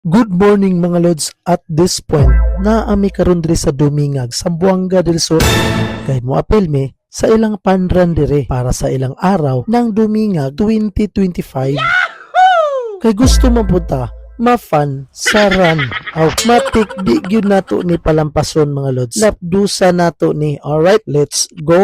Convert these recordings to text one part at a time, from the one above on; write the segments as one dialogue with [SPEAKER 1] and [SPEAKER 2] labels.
[SPEAKER 1] Good morning mga lods. At this point na ami karon diri sa Dumingag sa Buanga del Sur. Kay mo apel me sa ilang panran dire para sa ilang araw ng Dumingag 2025 kay gusto mo punta ma-fun sa run aw matik di gyud nato ni palampason mga lods. Lapdusa nato ni. Alright let's go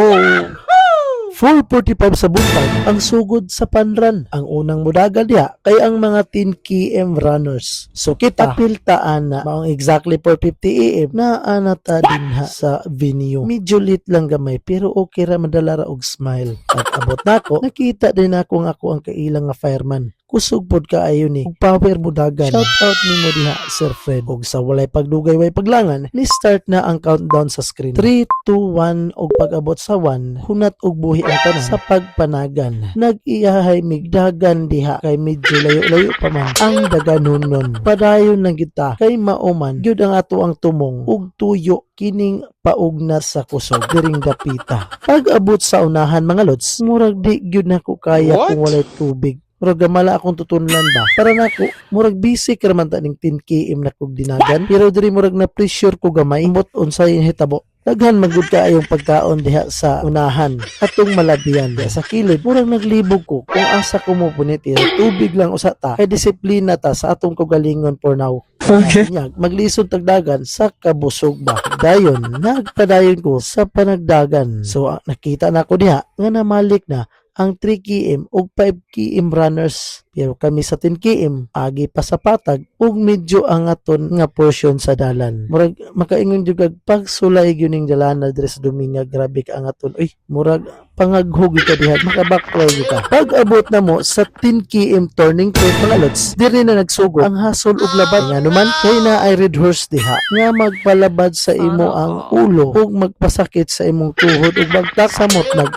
[SPEAKER 1] 445 sa buntag ang sugod sa panran. Ang unang mudagan diha kay ang mga 10 km runners. So kita piltaan na maong exactly 450 am na anata dinha sa venue. Medyo lit lang gamay pero okay ra madala ra og smile. Pag abot nako nakita din ako nga ako ang kailang nga fireman kusog pod kaayo ni. Ug power mudagan shout out nimo diha Sir Fred. Ug sa walay pagdugay way paglangan ni start na ang countdown sa screen. 3 2 1 ug pag-abot sa 1 hunat og buhi ang tanan sa pagpanagan nag-iyahay migdagan diha kay medyo layo-layo pa man ang daganunon. Padayon na kita kay mauman gyud ang ato ang tumong ug tuyo kining paugna sa kusog diring dapita. Pag abot sa unahan mga lods murag di gyud nako kaya
[SPEAKER 2] What?
[SPEAKER 1] kung walay tubig Murag gamala akong tutunlan ba? Para nako, murag busy ka ta ning 10 km na kog dinagan. Pero diri murag na pressure ko gamay. Imbot unsay hitabo. Daghan magud ka ayong pagkaon diha sa unahan atong malabian diha sa kilid murag naglibog ko kung asa ko mo punit tubig lang usa ta kay disiplina ta sa atong kagalingon for now
[SPEAKER 2] Okay.
[SPEAKER 1] Nyag, maglisod tagdagan sa kabusog ba. Dayon, nagpadayon ko sa panagdagan. So, ah, nakita na ko diha nga namalik na ang 3 km ug 5 km runners. Pero kami sa 10 km, agi pa sa patag ug medyo ang aton nga portion sa dalan. Murag makaingon jud kag pagsulay gyud ning dalan na diri sa Dominga, grabe ka ang aton. Uy, murag pangaghug ka diha, makabackfly gyud ka. Pag abot na mo sa 10 km turning point mga lods, diri na nagsugo ang hasol ug labad nga naman kay na ay red horse diha nga magpalabad sa imo ang ulo ug magpasakit sa imong tuhod ug bagtak samot nag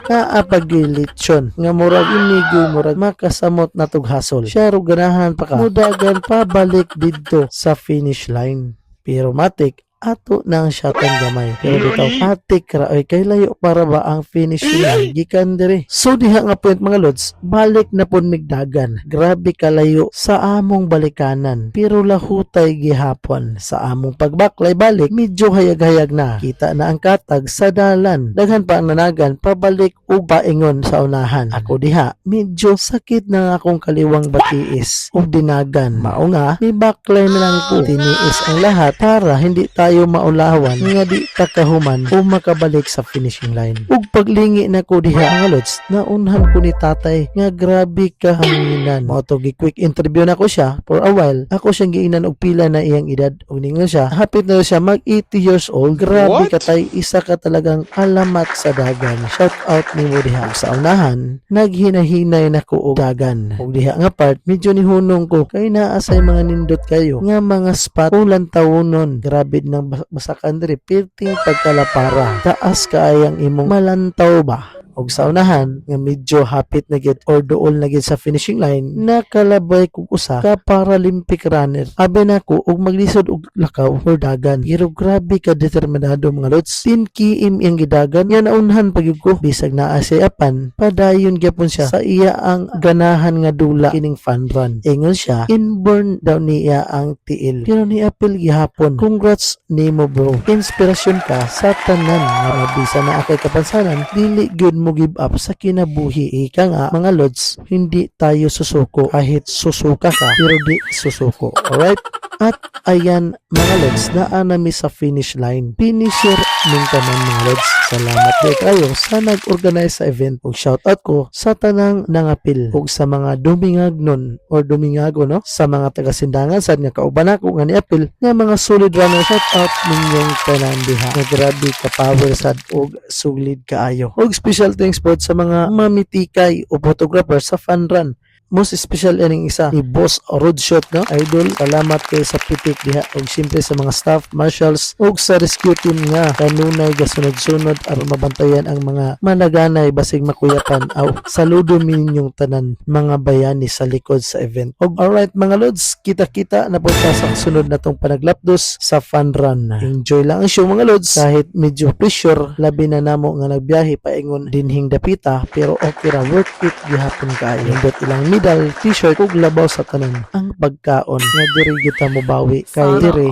[SPEAKER 1] naapagilitsyon nga murag inigoy murag makasamot na tug hasol. Siya ganahan pa ka. Mudagan pa balik didto sa finish line. Pero matik ato nang shatan gamay. Pero bitaw atik ra ay kay layo para ba ang finish line gikan diri. So diha nga point mga lods, balik na pud migdagan. Grabe kalayo sa among balikanan. Pero lahutay gihapon sa among pagbaklay balik medyo hayag-hayag na. Kita na ang katag sa dalan. Daghan pa ang nanagan pabalik ug paingon sa unahan. Ako diha medyo sakit na akong kaliwang batiis ug dinagan. Mao nga ni baklay na lang ko. Tiniis ang lahat para hindi tayo maulawan nga di takahuman o makabalik sa finishing line. Ug paglingi na ko diha mga lods, naunhan ko ni tatay nga grabe ka hanginan. To gi quick interview na ko siya for a while. Ako siyang giinan og pila na iyang edad. Ug ningon siya, hapit na siya mag 80 years old. Grabe
[SPEAKER 2] What?
[SPEAKER 1] ka tay, isa ka talagang alamat sa dagan. Shout out ni mo diha sa unahan. Naghinahinay na ko og dagan. Ug diha nga part medyo ni hunong ko kay naasay mga nindot kayo nga mga spot ulan tawunon. Grabe nang bas- basakan diri pirting pagkalapara. Taas kaayang imong malantaw ba? Og sa unahan nga medyo hapit na gid or duol na gid sa finishing line nakalabay kog usa ka Paralympic runner. Abi nako og maglisod og lakaw or dagan. Pero grabe ka determinado mga lods. 10 km ang gidagan nga naunhan pagyud ko. Bisag naa siya apan padayon gyapon siya sa iya ang ganahan nga dula kining fun run. Ingon siya inborn daw niya ang tiil. Pero ni apil gihapon congrats nimo bro. Inspirasyon ka sa tanan nga mabisa na akay kapansanan. Dili gyud mo give up sa kinabuhi. Ika nga mga lods hindi tayo susuko kahit susuka ka pero di susuko. Alright? At ayan mga lods naanami sa finish line. Finisher ning tanan mga lods salamat din kayo sa nag-organize sa event. Ug shoutout ko sa tanang nangapil. Ug sa mga dumingagnon or dumingago no? Sa mga taga-sindangan sad nga kauban ako nga niapil nga mga solid runner shoutout ninyong tanan diha. Nga grabe ka power sad ug sugid kaayo ug special thanks po sa mga mamitikay o photographer sa fun run most special ining isa ni Boss Roadshot no idol. Salamat kay sa pitik diha. Ug siyempre sa mga staff marshals ug sa rescue team nga. Kanunay gasunod-sunod aron mabantayan ang mga managanay basig makuyapan. Aw saludo minyong tanan mga bayani sa likod sa event. Ug alright mga lods kita-kita na po sa sunod natong panaglapdos sa fun run. Enjoy lang ang show mga lods. Kahit medyo pressure labi na namo nga nagbiyahe paingon dinhing dapita pero okay ra worth it gihapon kaayo ilang medal, t-shirt ug labaw sa tanan. Ang pagkaon nga diri kita mo bawi kay diri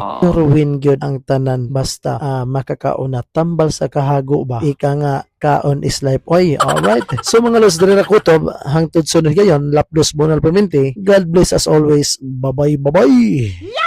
[SPEAKER 1] win gyud ang tanan basta ah, makakaon na tambal sa kahago ba. Ika nga kaon is life. Oy, alright. So mga los diri na kutob, hangtod sunod gayon, lapdos bonal permente. God bless as always. Bye-bye, bye-bye.